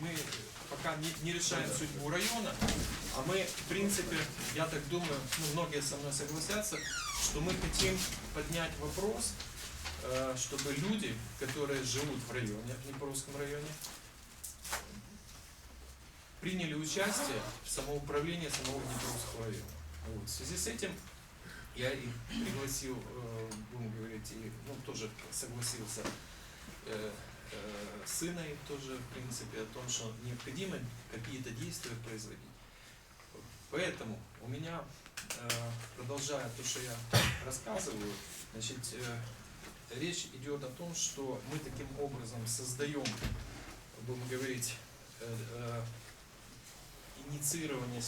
мы пока не, не решаем судьбу района, а мы, в принципе, я так думаю, ну, многие со мной согласятся, что мы хотим поднять вопрос, э, чтобы люди, которые живут в районе, в Днепровском районе, приняли участие в самоуправлении самого Днепровского района. Вот. В связи с этим я их пригласил, э, будем говорить, и ну, тоже согласился э, сына их тоже, в принципе, о том, что необходимо какие-то действия производить. Поэтому у меня, э, продолжая то, что я рассказываю, значит, э, речь идет о том, что мы таким образом создаем, будем говорить, э, инициирование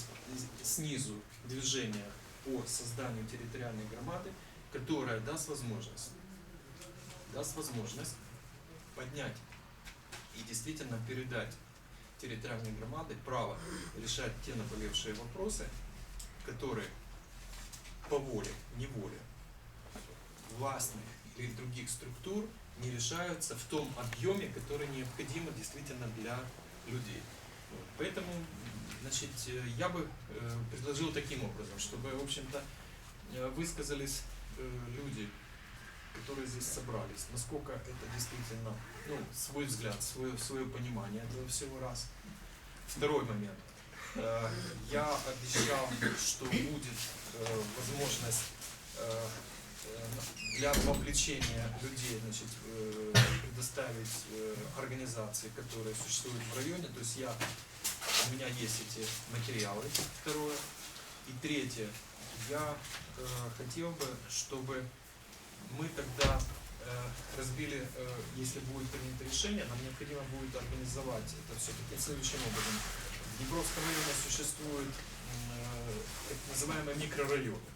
снизу движения по созданию территориальной громады, которая даст возможность, даст возможность поднять и действительно передать территориальной громады право решать те наболевшие вопросы, которые по воле, неволе властных или других структур не решаются в том объеме, который необходимо действительно для людей. Вот. Поэтому, значит, я бы э, предложил таким образом, чтобы, в общем-то, э, высказались э, люди, которые здесь собрались, насколько это действительно, ну, свой взгляд, свое, свое понимание этого всего раз. Второй момент. Э, Я обещал, что будет э, возможность э, для вовлечения людей значит, предоставить организации, которые существуют в районе. То есть я, у меня есть эти материалы, второе. И третье, я хотел бы, чтобы мы тогда э, разбили, э, если будет принято решение, нам необходимо будет организовать это все-таки следующим образом. В Днепровском районе существуют м, э, так называемые микрорайоны.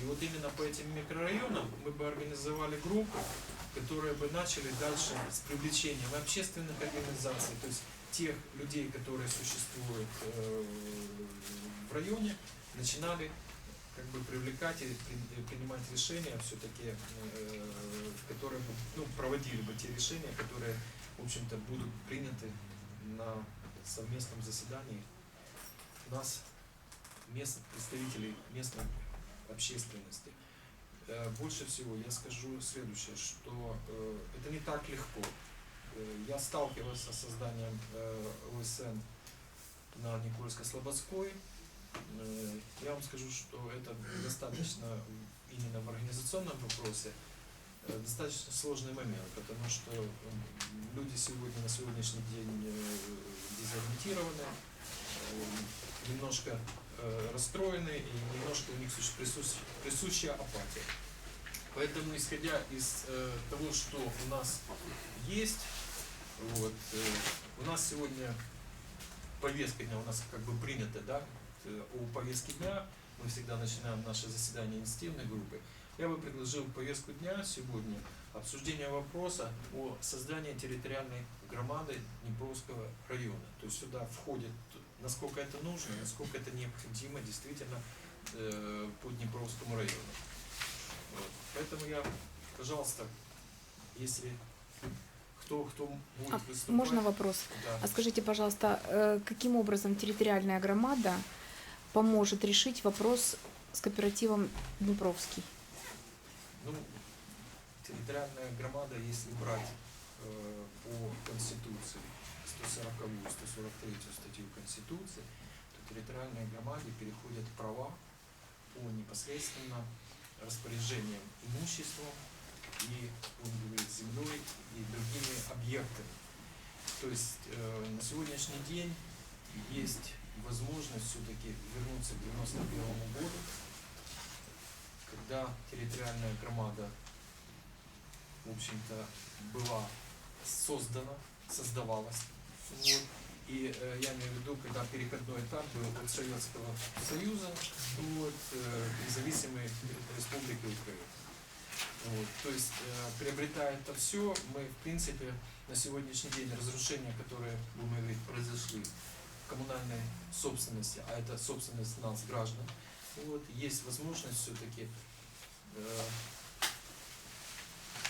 И вот именно по этим микрорайонам мы бы организовали группы, которые бы начали дальше с привлечением общественных организаций, то есть тех людей, которые существуют в районе, начинали как бы привлекать и при- принимать решения все-таки, которые бы, ну, проводили бы те решения, которые, в общем-то, будут приняты на совместном заседании нас, мест, представителей местной общественности. Э, Больше всего я скажу следующее, что э, это не так легко. Э, Я сталкивался с созданием э, ОСН на Никольско-Слободской. Э, Я вам скажу, что это достаточно именно в организационном вопросе э, достаточно сложный момент, потому что м, люди сегодня на сегодняшний день э, дезориентированы, э, немножко э, расстроены и немножко у них присущая апатия. Поэтому, исходя из э, того, что у нас есть, вот, э, у нас сегодня повестка дня у нас как бы принята, да, э, о повестке дня, мы всегда начинаем наше заседание инициативной группы. Я бы предложил повестку дня сегодня обсуждение вопроса о создании территориальной громады Днепровского района. То есть сюда входит, насколько это нужно, насколько это необходимо действительно э, по Днепровскому району. Вот. Поэтому я, пожалуйста, если кто, кто будет А выступать, можно вопрос? да. А скажите, пожалуйста, э, каким образом территориальная громада поможет решить вопрос с кооперативом Днепровский? Ну, территориальная громада, если брать э, по Конституции 140 143 статью Конституции, то территориальной громаде переходят права по непосредственно распоряжением имуществом и, будем говорить, землей и другими объектами. То есть э, на сегодняшний день есть возможность все-таки вернуться к 91 году, когда территориальная громада, в общем-то, была создана, создавалась. Вот. И э, я имею в виду, когда переходной этап был от Советского Союза вот, э, независимой Республике Украина. Вот. То есть, э, приобретая это все, мы, в принципе, на сегодняшний день разрушения, которые, будем говорить, произошли коммунальной собственности, а это собственность нас, граждан, вот, есть возможность все-таки э,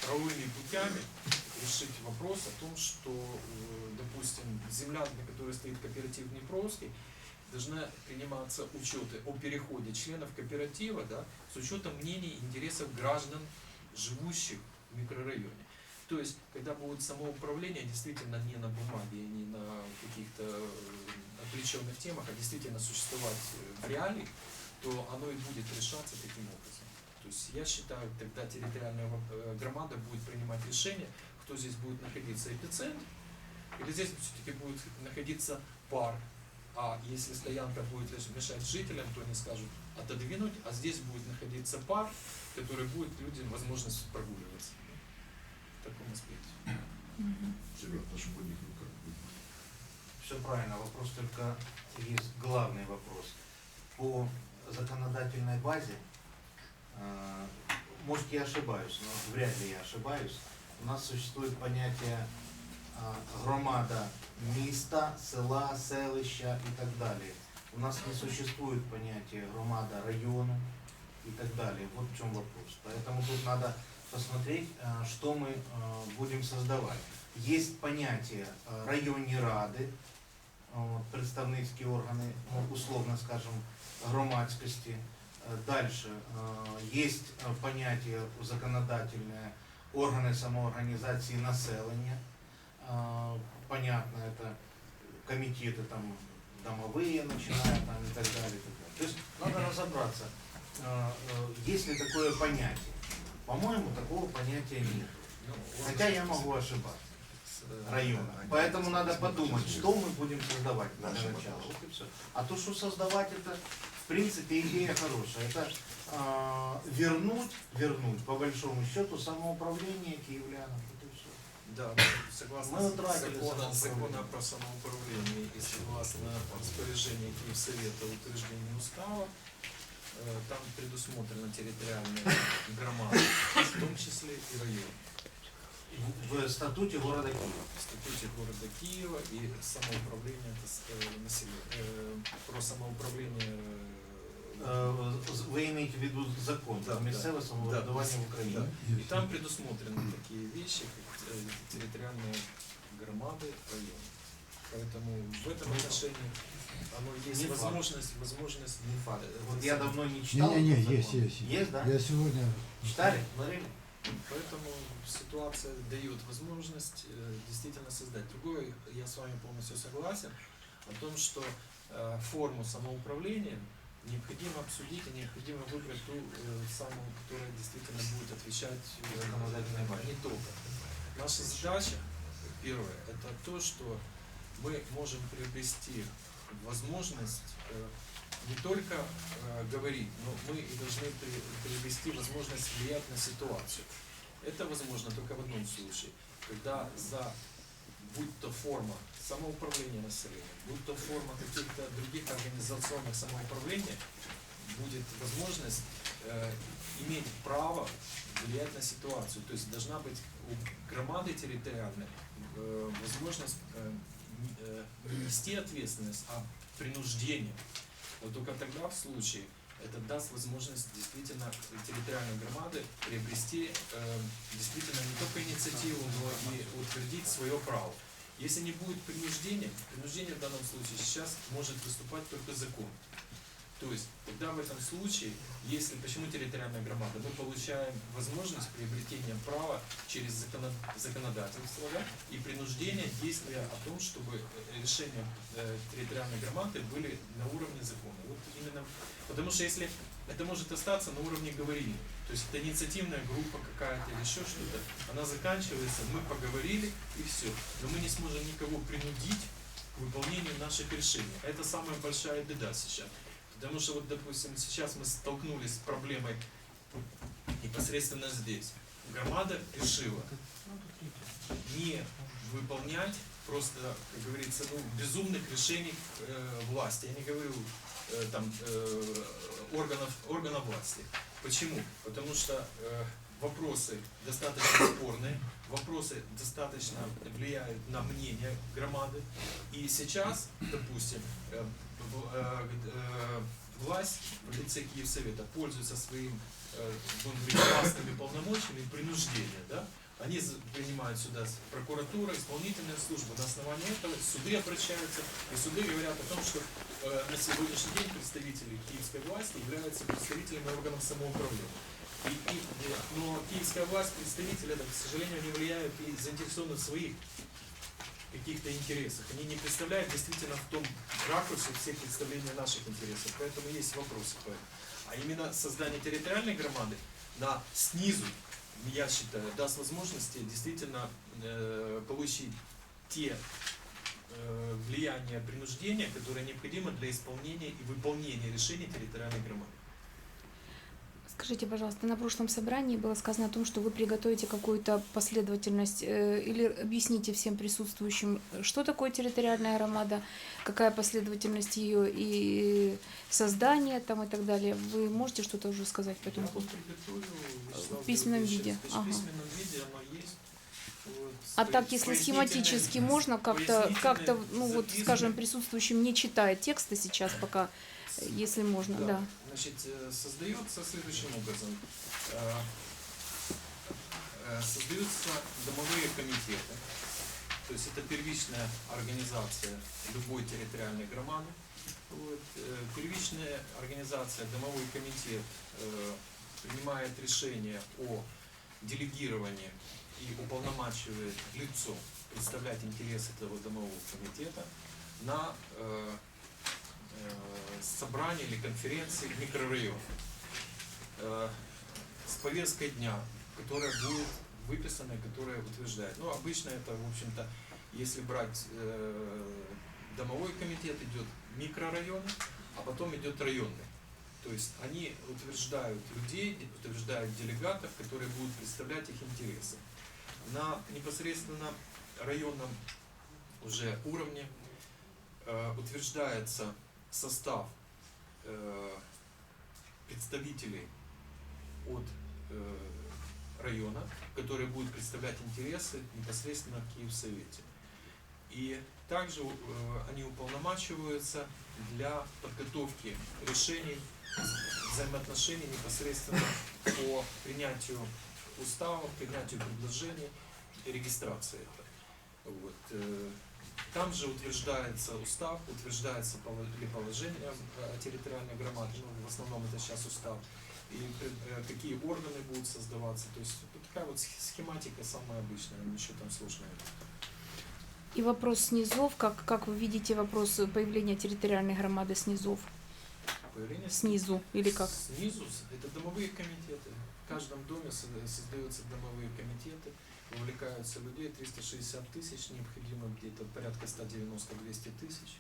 правовыми путями решить вопрос о том, что, э, допустим, земля, на которой стоит кооператив Днепровский, должна приниматься учеты о переходе членов кооператива да, с учетом мнений и интересов граждан, живущих в микрорайоне. То есть, когда будет самоуправление, действительно не на бумаге, не на каких-то э, отвлеченных темах, а действительно существовать э, в реалии, то оно и будет решаться таким образом. То есть я считаю, тогда территориальная э, громада будет принимать решение, кто здесь будет находиться эпицентр, или здесь все-таки будет находиться парк. А если стоянка будет мешать жителям, то они скажут отодвинуть, а здесь будет находиться парк, который будет людям возможность прогуливаться. В таком аспекте. Ребят, наши руках будет. Все правильно, вопрос только есть главный вопрос. По законодательной базе, э, может я ошибаюсь, но вряд ли я ошибаюсь, у нас существует понятие э, громада міста, села, селища и так далее. У нас не существует понятия громада району и так далее. Вот в чем вопрос. Поэтому тут надо посмотреть, э, что мы э, будем создавать. Есть понятие э, районні ради, от, представницькі органи, ну, условно скажем, громадськості. Далі є поняття законодательне органи самоорганізації населення. Э, Понятно, это комитеты там домовые начинают там и так далее. и так далее. То есть надо разобраться, э, э, есть ли такое понятие. По-моему, такого понятия нет. Ну, Хотя я могу ошибаться э, района. Поэтому надо подумать, что мы будем создавать для начала. Вот и все. А то, что создавать, это в принципе идея хорошая. Это а, вернуть, вернуть по большому счету самоуправление киевлянам. Да, согласно утратили закона, про самоуправление и согласно распоряжению Киевсовета утверждения устава, э, там предусмотрена территориальная громада, в том числе и район. В, в статуте города Киева. В статуте города Киева и самоуправление это с- э, населения. Э, про самоуправление э, Э, Вы имеете в виду закон Да, про місцеве да, самоврядування да, в Україні? да. И там предусмотрены такие вещи, как э, территориальные громады района. Поэтому в этом отношении оно есть Не факт. возможность, возможность Не факт. э, Вот я давно не читал. Не-не-не, этот есть, закон. есть. Есть, да? Я сегодня... Читали? Смотрели? Поэтому ситуация дает возможность э, действительно создать. Другое, я с вами полностью согласен, о том, что э, форму самоуправления необходимо обсудить и необходимо выбрать ту э, самую, которая действительно будет отвечать э, Законодательной базе. не только. Наша задача, первое, это то, что мы можем приобрести возможность э, не только э, говорить, но мы и должны при- приобрести возможность влиять на ситуацию. Это возможно только в одном случае, когда за будь то форма самоуправления населения, будь то форма каких-то других организационных самоуправления, будет возможность э, иметь право влиять на ситуацию. То есть должна быть у громады территориальной э, возможность э, не- э, не нести ответственность, а принуждение. Вот только тогда в случае это даст возможность действительно территориальной громады приобрести э, действительно не только инициативу, но и утвердить свое право. Если не будет принуждения, принуждение в данном случае сейчас может выступать только закон. То есть, тогда в этом случае, если, почему территориальная громада, мы получаем возможность приобретения права через законо- законодательство да, и принуждение действия о том, чтобы э, решения э, территориальной громады были на уровне закона. Вот именно, потому что если это может остаться на уровне говорили, то есть это инициативная группа какая-то или еще что-то, она заканчивается, мы поговорили и все. Но мы не сможем никого принудить к выполнению наших решений. Это самая большая беда сейчас. Потому что вот, допустим, сейчас мы столкнулись с проблемой непосредственно здесь. Громада решила не выполнять просто, как говорится, ну, безумных решений э, власти. Я не говорю э, там э, органов, органов власти. Почему? Потому что э, вопросы достаточно спорные, вопросы достаточно влияют на мнение громады. И сейчас, допустим, э, э, э, власть в лице Киевсовета пользуется своим говорить, властными полномочиями принуждения, да, Они принимают сюда прокуратура, исполнительная служба. На основании этого суды обращаются, и суды говорят о том, что на сегодняшний день представители киевской власти являются представителями органов самоуправления. И, и, но киевская власть, представители, это, к сожалению, они влияют и заинтересованы в своих каких-то интересах. Они не представляют действительно в том ракурсе все представления наших интересов. Поэтому есть вопросы. по этому. А именно создание территориальной громады на снизу, я считаю, даст возможности действительно э, получить те э, влияния принуждения, которые необходимы для исполнения и выполнения решений территориальной громады. Скажите, пожалуйста, на прошлом собрании было сказано о том, что вы приготовите какую-то последовательность э, или объясните всем присутствующим, что такое территориальная громада, какая последовательность ее и создание там и так далее. Вы можете что-то уже сказать по этому В письменном виде. есть Ага. В письменном виде оно есть. Вот, А так, если схематически можно как-то, как-то, ну вот, скажем, присутствующим не читая текста сейчас пока, если можно, да. Значит, э, создается следующим образом. Э, э, Создаются домовые комитеты. То есть это первичная организация любой территориальной громады. Вот. Первичная организация, домовой комитет принимает решение о делегировании и уполномачивает лицо представлять интересы этого домового комитета на собрание или конференции в микрорайон э, с повесткой дня, которая будет выписана, которая утверждает. Ну, обычно это, в общем-то, если брать э, домовой комитет, идет микрорайон, а потом идет районный. То есть они утверждают людей, утверждают делегатов, которые будут представлять их интересы. На непосредственно районном уже уровне э, утверждается состав э, представителей от э, района, которые будут представлять интересы непосредственно в Киевсовете. И также э, они уполномачиваются для подготовки решений взаимоотношений непосредственно по принятию уставов, принятию предложений регистрации. Вот. Э, Там же утверждается устав, утверждается положение о территориальной громаде, ну, в основном это сейчас устав, и э, какие органы будут создаваться. То есть вот такая вот сх- схематика самая обычная, ничего там сложного. И вопрос снизов, как, как вы видите вопрос появления территориальной громады снизов? Появление Снизу или как? Снизу это домовые комитеты. В каждом доме со- создаются домовые комитеты, вовлекаются людей, 360 тысяч, необходимо где-то порядка 190-200 тысяч,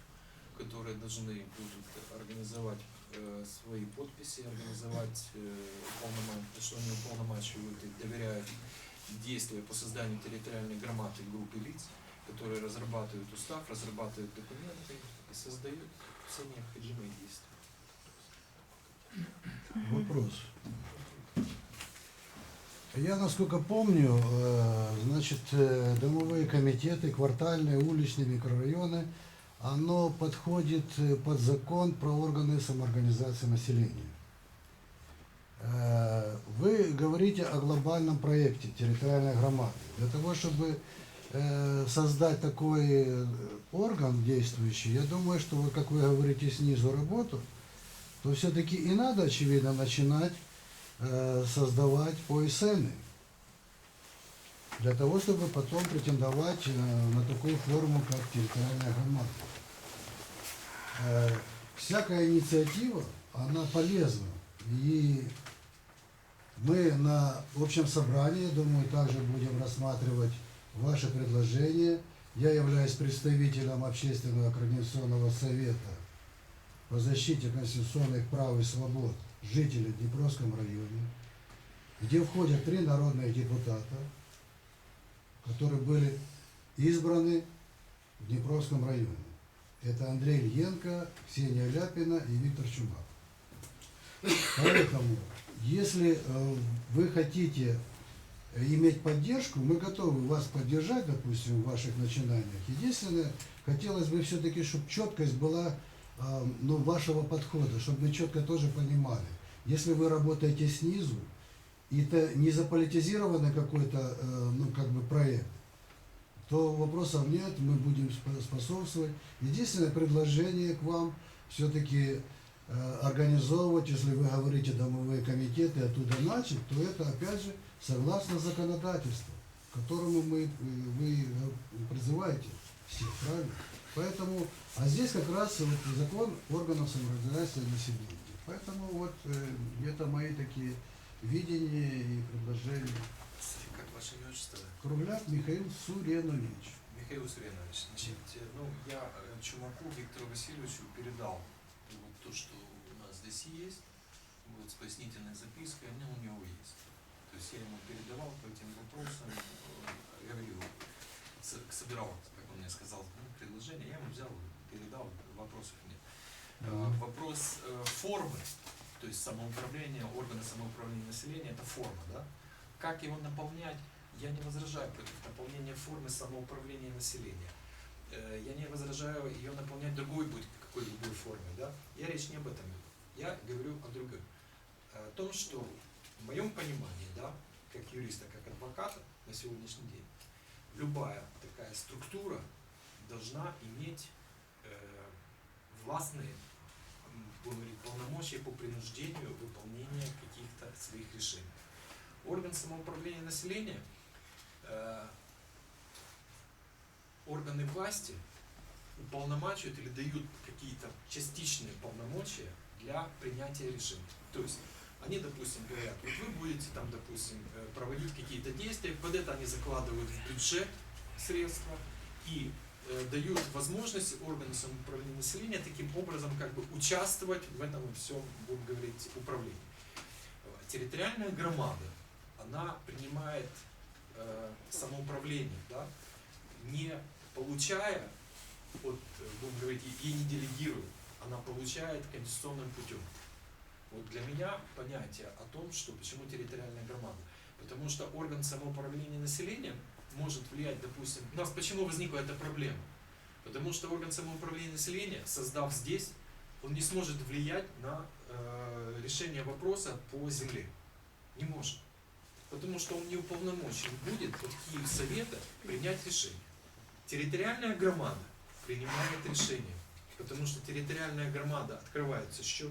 которые должны будут организовать э, свои подписи, организовать э, уполнома- что они уполномачивают и доверяют действия по созданию территориальной громады группы лиц, которые разрабатывают устав, разрабатывают документы и создают все необходимые действия. Вопрос. Я, насколько помню, э, значит, э, домовые комитеты, квартальные, уличные, микрорайоны, оно подходит э, под закон про органы самоорганизации населения. Вы говорите о глобальном проекте территориальной громады. Для того, чтобы создать такой орган действующий, я думаю, что вы, как вы говорите, снизу работу, то все-таки и надо, очевидно, начинать создавать ОСН. Для того, чтобы потом претендовать э, на такую форму, как территориальная громада. Э, всякая инициатива, она полезна. И мы на общем собрании, думаю, также будем рассматривать ваши предложения. Я являюсь представителем Общественного координационного совета по защите конституционных прав и свобод жителей в Днепровском районе, где входят три народных депутата, которые были избраны в Днепровском районе. Это Андрей Ильенко, Ксения Ляпина и Виктор Чумак. Поэтому, если э, вы хотите иметь поддержку, мы готовы вас поддержать, допустим, в ваших начинаниях. Единственное, хотелось бы все-таки, чтобы четкость была э, ну, вашего подхода, чтобы мы четко тоже понимали. Если вы работаете снизу, и это не заполитизированный какой-то, э, ну, как бы проект, то вопросов нет, мы будем спо- способствовать. Единственное предложение к вам все-таки организовывать, если вы говорите домовые комитеты, оттуда начать, то это опять же согласно законодательству, которому мы, э, вы э, призываете всех, правильно? Поэтому, а здесь как раз вот закон органов самоорганизации населения. Поэтому вот э, это мои такие видения и предложения. Как ваше отчество? Кругляк Михаил Суренович. Михаил Суренович, значит, э, ну, я э, Чумаку Виктору Васильевичу передал вот то, что у нас здесь есть, вот с пояснительной запиской, она у него есть. То есть я ему передавал по этим вопросам, э, говорил, собирал, как он мне сказал, ну, предложение, я ему взял, передал, вопросов нет. Э, Мгм. Вопрос э, формы, то есть самоуправление, органы самоуправления населения, это форма, да? Как его наполнять? Я не возражаю против наполнения формы самоуправления населения. Э, Я не возражаю ее наполнять другой будь какой любой формой, да? Я речь не об этом веду. Я говорю о другом. О том, что в моем понимании, да, как юриста, как адвоката на сегодняшний день, любая такая структура должна иметь э, властные полномочия по принуждению выполнения каких-то своих решений. Орган самоуправления населения, э, органы власти уполномачивают или дают какие-то частичные полномочия для принятия решений. То есть они, допустим, говорят, вот вы будете там, допустим, э, проводить какие-то действия, под это они закладывают в бюджет средства и дают возможность органу самоуправления населения таким образом как бы участвовать в этом всем, будем говорить, управлении. Э, Территориальная громада, она принимает э, самоуправление, да, не получая, от, э, будем говорить, ей не делегирует, она получает конституционным путем. Вот для меня понятие о том, что почему территориальная громада. Потому что орган самоуправления населением может влиять, допустим, у нас почему возникла эта проблема? Потому что орган самоуправления населения, создав здесь, он не сможет влиять на э, решение вопроса по земле. Не может. Потому что он не уполномочен будет от Киевсовета принять решение. Территориальная громада принимает решение. Потому что территориальная громада открывается счет,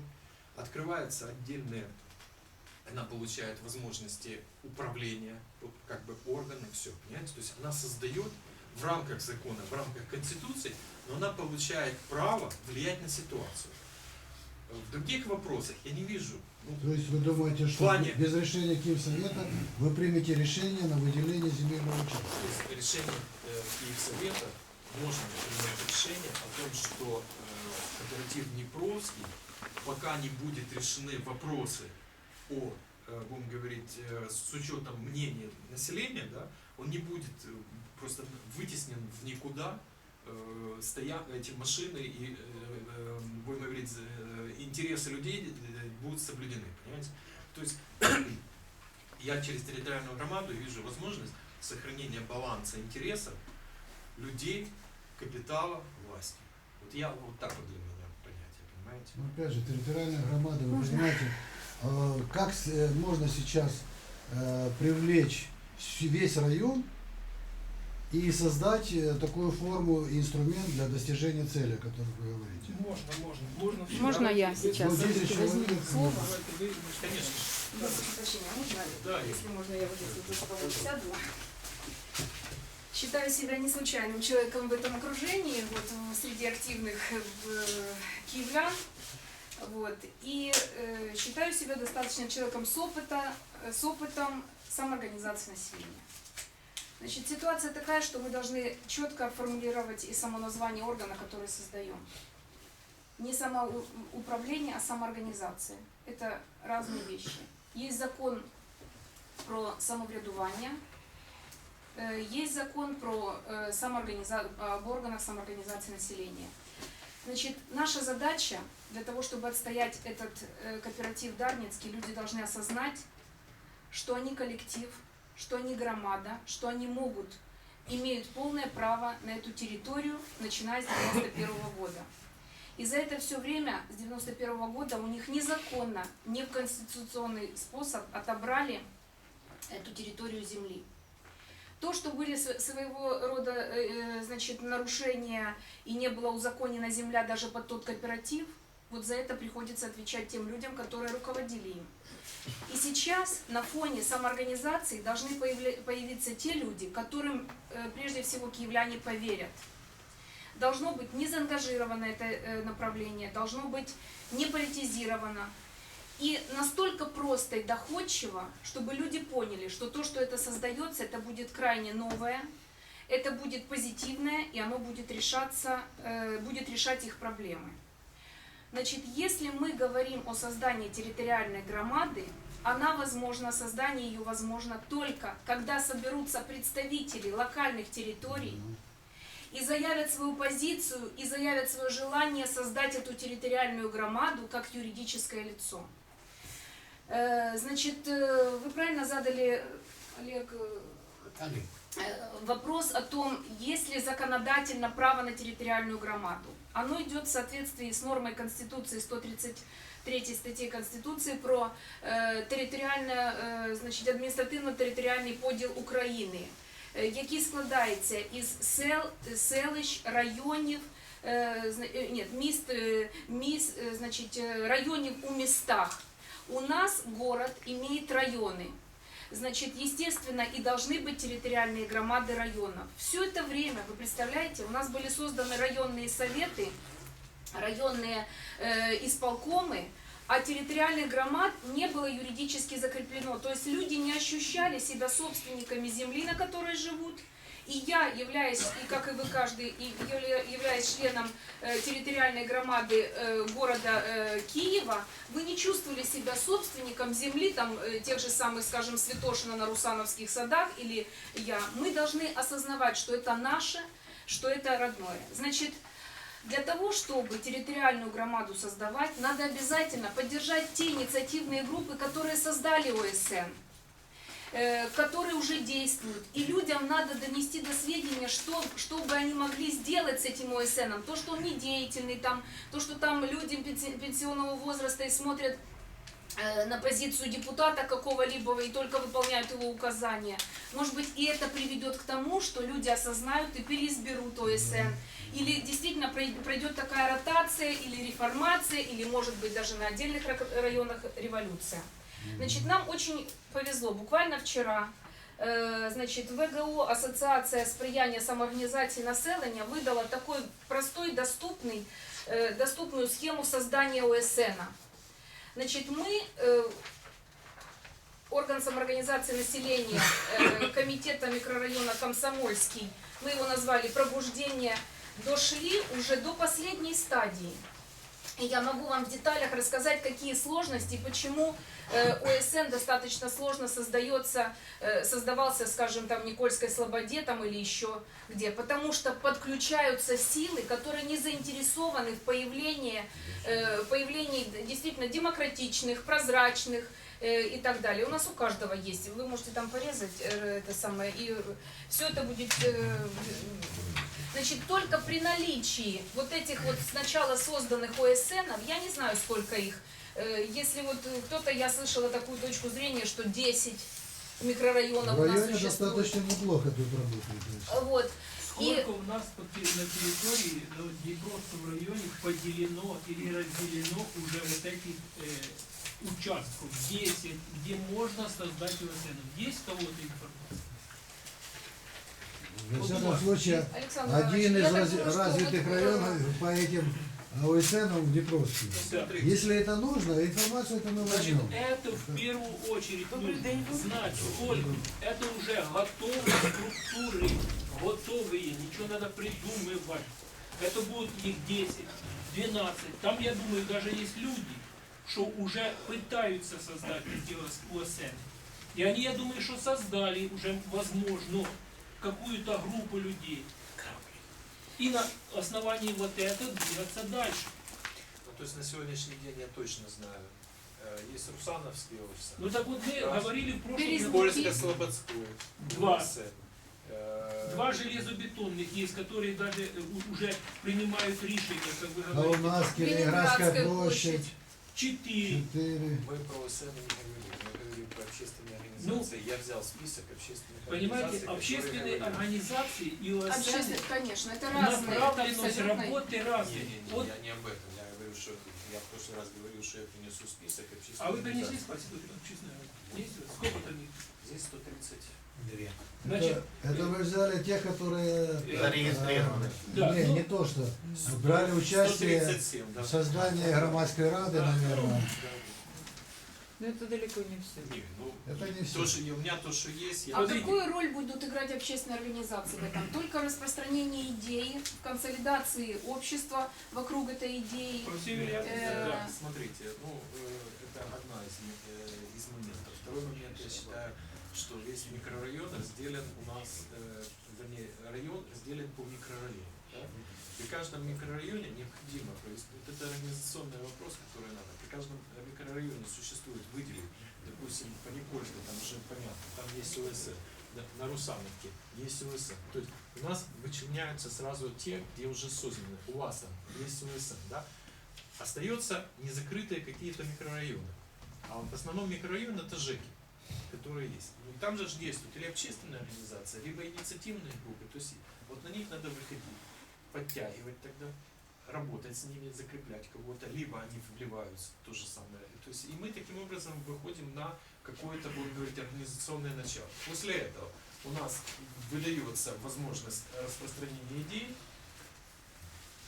открывается отдельные, она получает возможности управления, как бы органы, все, понимаете? То есть она создает в рамках закона, в рамках Конституции, но она получает право влиять на ситуацию. В других вопросах я не вижу, ну, То есть вы думаете, что плане- без решения Киевсовета вы примете решение на выделение земельного участка? Решение э, Киевсовета можно принять решение о том, что э, кооператив Днепровский, пока не будет решены вопросы о, э, будем говорить, э, с учетом мнения населения, да, он не будет э, просто вытеснен в никуда, стоя эти машины и, будем говорить, интересы людей будут соблюдены, понимаете? То есть я через территориальную громаду вижу возможность сохранения баланса интересов людей, капитала, власти. Вот я вот так вот для меня понятие, понимаете? Ну, опять же, территориальная громада, вы понимаете, как с- э, можно сейчас э, привлечь весь район и создать э, такую форму и инструмент для достижения цели, о которой вы говорите? Можно, можно, можно. Можно я сейчас Вот здесь возьму слово? Конечно. Прошу прощения, можно? Да, Если можно, я вот здесь вот сяду. Считаю себя не случайным человеком в этом окружении, вот э, среди активных э, киевлян. Вот. И э, считаю себя достаточно человеком с, опыта, э, с опытом самоорганизации населения. Значит, ситуация такая, что мы должны четко формулировать и само название органа, который создаем. Не самоуправление, а самоорганизация. Это разные вещи. Есть закон про самоврядування, э, есть закон про э, самоорганиза... об органах самоорганизации населения. Значит, наша задача для того, чтобы отстоять этот э, кооператив Дарницкий, люди должны осознать, что они коллектив, что они громада, что они могут, имеют полное право на эту территорию, начиная с 91 года. И за это все время, с 91 года, у них незаконно, не в конституционный способ отобрали эту территорию земли. То, что были своего рода э, э, значит, нарушения и не была узаконена земля даже под тот кооператив, вот за это приходится отвечать тем людям, которые руководили им. И сейчас на фоне самоорганизации должны появиться те люди, которым э, прежде всего киевляне поверят. Должно быть не заангажировано это направление, должно быть не политизировано. И настолько просто и доходчиво, чтобы люди поняли, что то, что это создается, это будет крайне новое, это будет позитивное, и оно будет решаться, э, будет решать их проблемы. Значит, если мы говорим о создании территориальной громады, она возможна, создание ее возможно только, когда соберутся представители локальных территорий и заявят свою позицию, и заявят свое желание создать эту территориальную громаду как юридическое лицо. Э, Значит, э, вы правильно задали, Олег, э, э, вопрос о том, есть ли законодательно право на территориальную громаду. Оно идет в соответствии с нормой Конституции 133 статьи Конституции про е, територіальне, е, значить, адміністративно-територіальний поділ України, е, який складається із сел, селищ, районів, е, зна- е, ні, міст, е, міст, е, значить, е, районів у містах. У нас город имеет районы. Значит, естественно, и должны быть территориальные громады районов. Все это время, вы представляете, у нас были созданы районные советы, районные э, исполкомы, а территориальных громад не было юридически закреплено. То есть люди не ощущали себя собственниками земли, на которой живут. И я являюсь, и как и вы каждый, и явля- являюсь членом э, территориальной громады э, города э, Киева, вы не чувствовали себя собственником земли, там, тех же самых, скажем, Святошина на Русановских садах или я. Мы должны осознавать, что это наше, что это родное. Значит, для того, чтобы территориальную громаду создавать, надо обязательно поддержать те инициативные группы, которые создали ОСН которые уже действуют. И людям надо донести до сведения, что, чтобы они могли сделать с этим ОСНом. То, что он не деятельный, там, то, что там люди пенси- пенсионного возраста и смотрят э, на позицию депутата какого-либо и только выполняют его указания. Может быть, и это приведет к тому, что люди осознают и переизберут ОСН. Или действительно прой- пройдет такая ротация, или реформация, или, может быть, даже на отдельных ра- районах революция. Значит, нам очень повезло. Буквально вчера е, значить, ВГО Асоціація сприяння самоорганізації населення видала такой простой, доступный, е, доступную схему создания ОСН. Значит, мы, э, орган самоорганизации населения э, комитета микрорайона Комсомольский, мы его назвали «Пробуждение», дошли уже до последней стадии. я могу вам в деталях рассказать, какие сложности, почему э, ОСН достаточно сложно создается, э, создавался, скажем, там в Никольской Слободе там, или еще где. Потому что подключаются силы, которые не заинтересованы в появлении, э, появлении действительно демократичных, прозрачных и так далее. У нас у каждого есть. Вы можете там порезать это самое, и все это будет Значит, только при наличии вот этих вот сначала созданных ОСНов, я не знаю, сколько их, э, если вот э, кто-то, я слышала такую точку зрения, что 10 микрорайонов В у нас районе существует. достаточно неплохо тут работает. значит. Вот. Сколько у нас на территории ну, Днепровском районе поделено или разделено уже вот этих э, участков? 10, где можно создать ОСН? Есть кого-то информация? Во всяком случае, Александр один Иванович, из я так раз- думаю, что развитых вот, э, районов по этим ОСНам в Днепровске. Да. Если это нужно, информацию это мы Значит, возьмем. это в первую очередь нужно знать, сколько это уже готовые структуры, готовые, ничего надо придумывать. Это будет их 10, 12. Там, я думаю, даже есть люди, что уже пытаются создать эти ОСН. И они, я думаю, что создали уже, возможно, какую-то группу людей. И на основании вот этого двигаться дальше. Ну, то есть на сегодняшний день я точно знаю. Э, Есть Русановский офис. Ну так вот мы Да. говорили в прошлом. Польско-Слободской. Два. Э, Два железобетонных есть, которые даже э, у- уже принимают решения, как вы А у говорите. нас Калининградская площадь Четыре. четыре. Мы про ОСН не говорим, мы говорим такое общественные организации. Я взял список общественных Ну, Понимаете, организаций, общественные которые говорили- организации и ОСН Общественно, конечно, это разные. направленность абсолютно- работы разные. не, не, Вот, я не об этом. Я говорю, что я в прошлый раз говорил, что я принесу список общественных а вы принесли организаций. спасибо, общественные Есть? Сколько там их? Здесь 130. Две. Значит, это, это вы взяли те, которые... э, Зарегистрированы. Да, не, ну, не то, что брали участие 137, да. в создании громадской рады, наверное. да. Но это далеко не все. Не, ну, Это не то, все. что, у меня то, что есть, я А Смотрите. какую роль будут играть общественные организации в этом? Только распространение идеи, в консолидации общества вокруг этой идеи. по всей вероятности, Э, да. Смотрите, ну, э, это одна из, э, из моментов. Второй момент, я считаю, что весь микрорайон разделен у нас, вернее, район разделен по микрорайону. Да? При каждом микрорайоне необходимо провести, вот это организационный вопрос, который надо. При каждом микрорайоне существует выделить, допустим, по Никольской, там уже понятно, там есть ОСН, да, на Русановке есть ОСН. То есть у нас вычленяются сразу те, где уже созданы. У вас там есть ОСН, да? Остается незакрытые какие-то микрорайоны. А в основном микрорайон это ЖЭКи, которые есть. Ну, там же действуют или общественные организации, либо инициативные группы. То есть вот на них надо выходить, подтягивать тогда, работать с ними, закреплять кого-то, либо они вливаются то же самое. То есть и мы таким образом выходим на какое-то, будем говорить, организационное начало. После этого у нас выдается возможность распространения идей,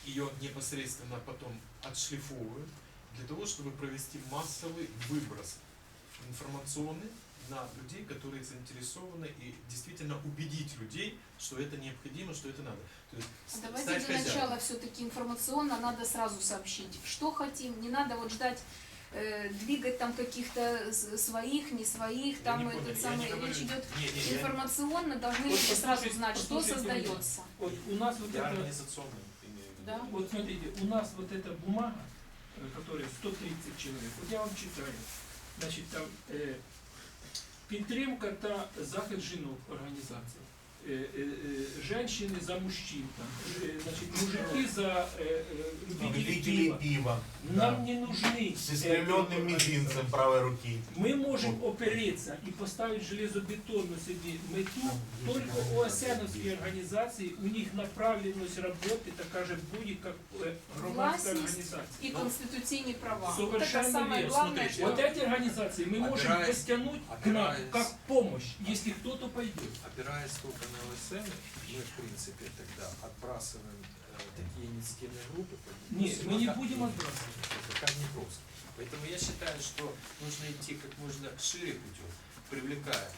ее непосредственно потом отшлифовывают для того, чтобы провести массовый выброс информационный на людей, которые заинтересованы, и действительно убедить людей, что это необходимо, что это надо. То есть Давайте стать для хозяином. начала все-таки информационно надо сразу сообщить, что хотим. Не надо вот ждать э, двигать там каких-то своих, не своих, Вы там не этот поняли, я самый не говорю- речь идет Не, не, я- информационно должны Вот сразу знать, что создается. Вот у нас вот Я это, организационно. Да? вот смотрите, у нас вот эта бумага, э, которая 130 человек, вот я вам читаю, значит, там е, підтримка та захист жінок організації. Е, е, е, Женщини за мужчин, там, е, значить, мужики за е, е, любителей Любители пива. пива. Нам не нужны С э, искривленным мизинцем правой руки. Мы можем опереться и поставить железобетонную себе мету, только ОСНовские организации, у них направленность работы такая же будет, как э, громадская Властность организация. И конституционные права. Вот Совершенно это самое верно. главное, Смотрите, что Вот эти организации мы можем Опираясь- растянуть к нам опираясь- как помощь, если кто-то пойдет. Опираясь только на ОСН, мы, в принципе, тогда отбрасываем э, такие инициативные группы. Нет, мы не будем отбрасывать. Пока не просто. Поэтому я считаю, что нужно идти как можно шире путем, привлекая,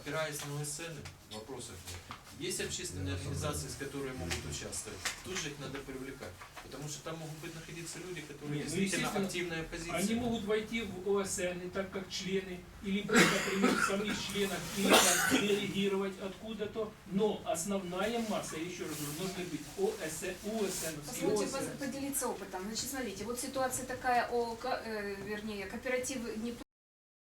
опираясь на ОСН, вопросов нет. Есть общественные организации, с которыми могут участвовать, тут же их надо привлекать. Потому что там могут быть находиться люди, которые Нет, ну, действительно естественно, активная оппозиция. Они могут войти в ОСН так как члены, или например, самих членов, или там, делегировать откуда-то, но основная масса, я еще раз говорю, должны быть ОСН, УСН, Позвольте поз- поделиться опытом. Значит, смотрите, вот ситуация такая, о, э, вернее, кооператив не